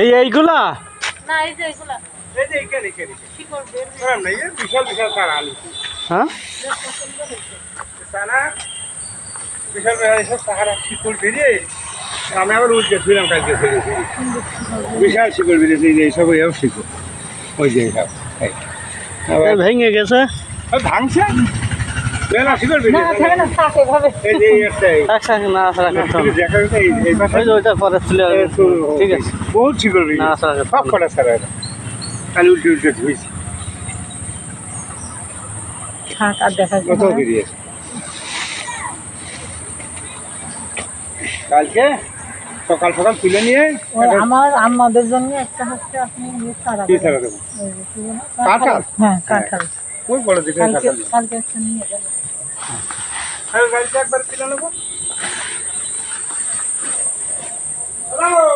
এই এইগুলা? না এই যে এগুলা এই যে এখানে এখানে শিকড় বের হয়ে করার নাই এ বিশাল বিশাল তারা আলু। হ্যাঁ? তারা বিশাল বিশাল এসব সাহারা শিকড় বেরিয়ে আমি আবার উঠতে ছিলাম কালকে ফেলে বিশাল শিকড় বেরিয়েছে এই এইসব এও শিকড়। ওই যে এই। এ ভেঙে গেছে। ভাঙছে? বহুত সব কটা সারা উল্টে উল্টে থাক আর দেখা বেরিয়েছে কালকে? সকাল সকাল তুলে নিয়ে আমার আমাদের জন্য একটা হচ্ছে আপনি ইয়ে সারা সারা দেবো? কাঁঠাল? হ্যাঁ কাঁঠাল। ওই বড় দিকে কালকে কালকে একটা নিয়ে যাব। গাড়িটা একবার তুলে নেব। হ্যালো!